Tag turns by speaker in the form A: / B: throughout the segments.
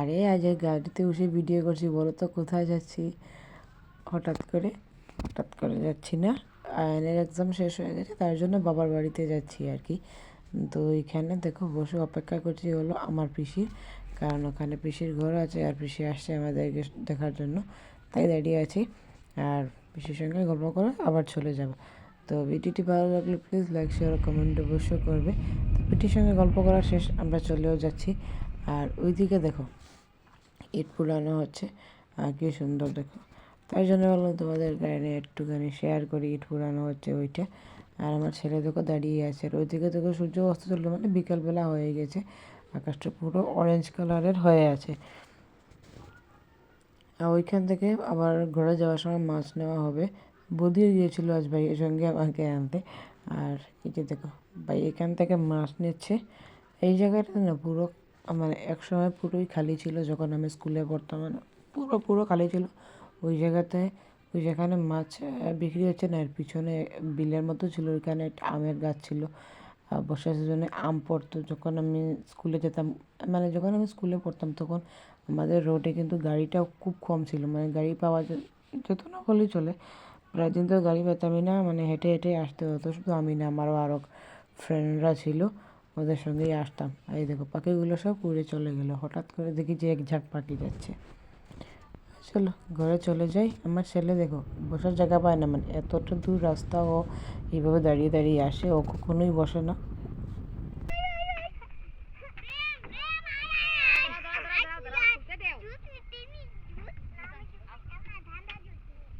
A: আরে আজ এই গাড়িতে বসে ভিডিও করছি, বলো তো কোথায় যাচ্ছি? হঠাৎ করে হঠাৎ করে যাচ্ছি না। আয়নের এক্সাম শেষ হয়ে গেছে, তার জন্য বাবার বাড়িতে যাচ্ছি আর কি। তো এখানে দেখো, বসে অপেক্ষা করছি হলো আমার পিসির, কারণ ওখানে পিসির ঘর আছে আর পিসি আসছে আমাদেরকে দেখার জন্য। তাই দাঁড়িয়ে আছি আর পিসির সঙ্গে গল্প করে আবার চলে যাব। তো ভিডিওটি ভালো লাগলে প্লিজ লাইক শেয়ার কমেন্ট অবশ্যই করবে। তো পিটির সঙ্গে গল্প করা শেষ, আমরা চলেও যাচ্ছি। আর ওইদিকে দেখো, ইট পুরানো হচ্ছে। আর কি সুন্দর দেখো। তাই জন্য বললাম তোমাদের গাড়ি একটুখানি শেয়ার করি, ইট পুরানো হচ্ছে ওইটা। আর আমার ছেলে দেখো দাঁড়িয়ে আছে। আর ওইদিকে দেখো সূর্য অস্ত চলল মানে বিকালবেলা হয়ে গেছে। আকাশটা পুরো অরেঞ্জ কালারের হয়ে আছে। আর ওইখান থেকে আবার ঘরে যাওয়ার সময় মাছ নেওয়া হবে। বদিও গিয়েছিল আজ ভাইয়ের সঙ্গে আমাকে আনতে। আর এই যে দেখো, ভাই এখান থেকে মাছ নিচ্ছে। এই জায়গাটা না পুরো মানে এক সময় পুরোই খালি ছিল যখন আমি স্কুলে পড়তাম মানে পুরো পুরো খালি ছিল। ওই জায়গাতে, ওই যেখানে মাছ বিক্রি হচ্ছে না, এর পিছনে বিলের মতো ছিল, ওইখানে একটা আমের গাছ ছিল। বর্ষার সিজনে আম পড়তো। যখন আমি স্কুলে যেতাম মানে যখন আমি স্কুলে পড়তাম, তখন আমাদের রোডে কিন্তু গাড়িটাও খুব কম ছিল। মানে গাড়ি পাওয়া যেত না বলেই চলে। প্রায় দিন তো গাড়ি পেতামই না মানে হেঁটে হেঁটে আসতে হতো। শুধু আমি না, আমারও আরও ফ্রেন্ডরা ছিল। ওদের সঙ্গেই আসতাম। এই দেখো, পাখিগুলো সব উড়ে চলে গেলো। হঠাৎ করে দেখি যে এক ঝাঁক পাখি যাচ্ছে। চলো, ঘরে চলে যাই। আমার ছেলে দেখো, বসার জায়গা পায় না। মানে এতটা দূর রাস্তা ও এইভাবে দাঁড়িয়ে দাঁড়িয়ে আসে, ও কখনোই বসে না।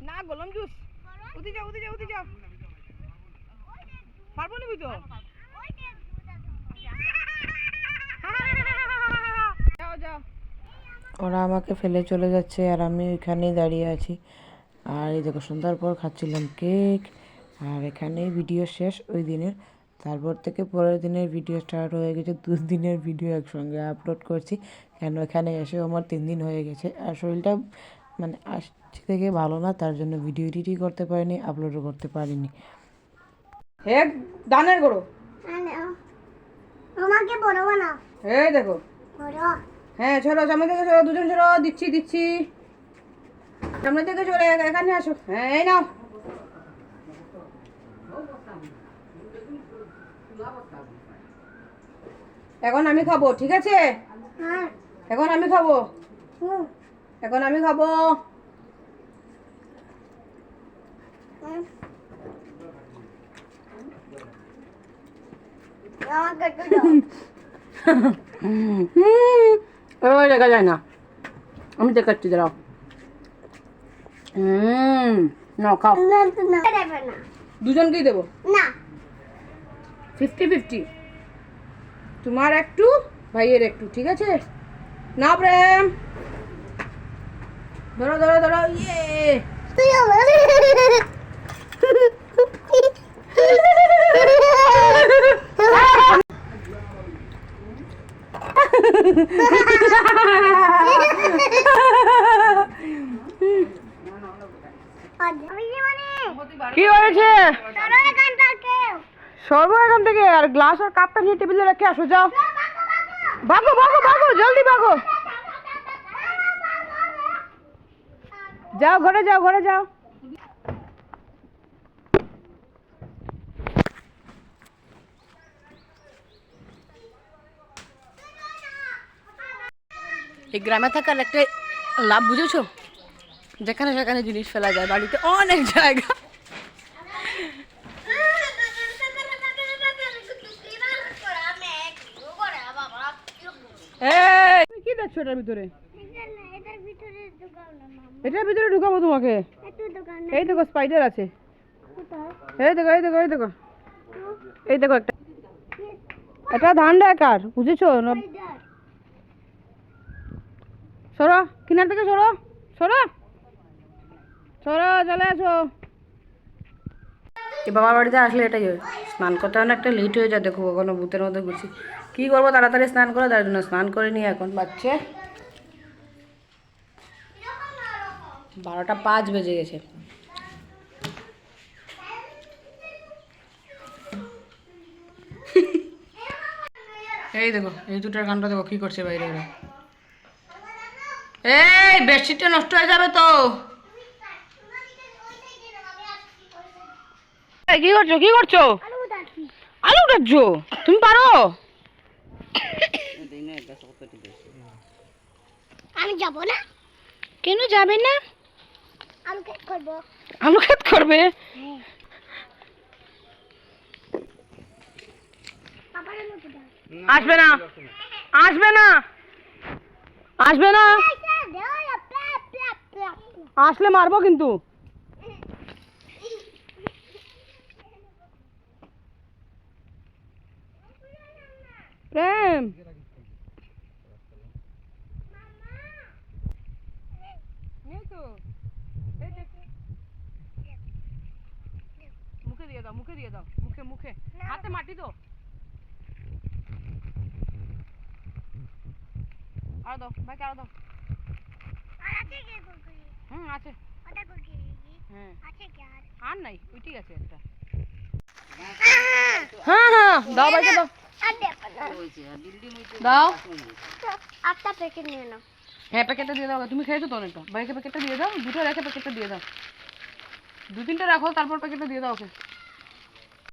B: না গোলাম জুস। উঠে যাও উঠে যাও উঠে যাও। পারব না বুঝো যাও যাও
A: ওরা আমাকে ফেলে চলে যাচ্ছে আর আমি ওইখানেই দাঁড়িয়ে আছি। আর এই দেখো সন্ধ্যার পর খাচ্ছিলাম কেক। আর এখানেই ভিডিও শেষ ওই দিনের। তারপর থেকে পরের দিনের ভিডিও স্টার্ট হয়ে গেছে। দু দিনের ভিডিও একসঙ্গে আপলোড করছি। কেন এখানে এসে আমার তিন দিন হয়ে গেছে। আর শরীরটা মানে আসছে থেকে ভালো না তার জন্য ভিডিও এডিটই করতে পারিনি আপলোডও করতে পারিনি।
B: হে দানের করো
C: আমাকে বড় বানাও
B: এই দেখো।
C: বড়
B: হ্যাঁ চলো সামনে থেকে চলো দুজন চলো দিচ্ছি দিচ্ছি। সামনে থেকে চলে এখানে আসো। হ্যাঁ এই নাও। এখন আমি খাব ঠিক আছে?
C: হ্যাঁ।
B: এখন আমি খাব। এখন আমি খাব।
C: হুম। আমাকে
B: ওই দেখা যায় না। আমি দেখাচ্ছি দাঁড়াও। হুম খাও। দুজনকেই দেবো?
C: না।
B: Fifty fifty. তোমার একটু ভাইয়ের একটু ঠিক আছে? না প্রেম। ধরো ধরো ধরো ইয়ে
C: তুই আমার আমি জীবনে
B: কি হয়েছে? সর্ব এখান থেকে, আর গ্লাস আর কাপটা নিয়ে টেবিলে রেখে আসো, যাও। ভাগো ভাগো ভাগো, জলদি ভাগো। যাও, ঘরে যাও ঘরে যাও। এই গ্রামে থাকার একটা লাভ বুঝেছ? যেখানে সেখানে জিনিস ফেলা যায়, বাড়িতে অনেক জায়গা। কি দেখছ এটার ভিতরে? এটার ভিতরে ঢুকাবো তোমাকে? এই দেখো স্পাইডার আছে। এই দেখো এই দেখো এই দেখো। এই দেখো একটা। এটা ধান ডাকার বুঝেছ? সরো, কিনার থেকে সরো সরো। সরো চলে আসো। এই বাবার বাড়িতে আসলে এটাই হয়। স্নান করতে অনেকটা লেট হয়ে যায়, দেখো কখনো ভূতের মধ্যে ঘুরছি। কী করব, তাড়াতাড়ি স্নান করে তার জন্য স্নান করে নিয়ে এখন। বাচ্চা বারোটা পাঁচ বেজে গেছে। এই দেখো, এই দুটার গানটা দেখো, কী করছে বাইরে এই, বেডশিটটা নষ্ট হয়ে যাবে তো এই, কি করছ? কি করছ?
C: আলু উঠাচ্ছি
B: আলু তুমি পারো?
C: আমি যাব না।
B: কেন যাবে না?
C: করব।
B: আলু খেত করবে?
C: দাও।
B: আসবে না। আসবে না। আসবে না। আসলে মারবো কিন্তু। প্রেম। মুখে দিয়ে দাও মুখে দিয়ে দাও। মুখে মুখে। হাতে মাটি তো। আরও দাও ভাইকে আরও দাও। হুম আছে। হ্যাঁ। আর নাই ওইটাই আছে একটা। হ্যাঁ হ্যাঁ দাও ভাইকে দাও। দাও।
C: আটটা প্যাকেট নিয়ে নাও।
B: হ্যাঁ প্যাকেটটা দিয়ে দাও তুমি খেয়েছো তো অনেকটা? ভাইকে প্যাকেটটা দিয়ে দাও দুটো রেখে প্যাকেটটা দিয়ে দাও। দু তিনটা রাখো তারপর প্যাকেটটা দিয়ে দাও ওকে।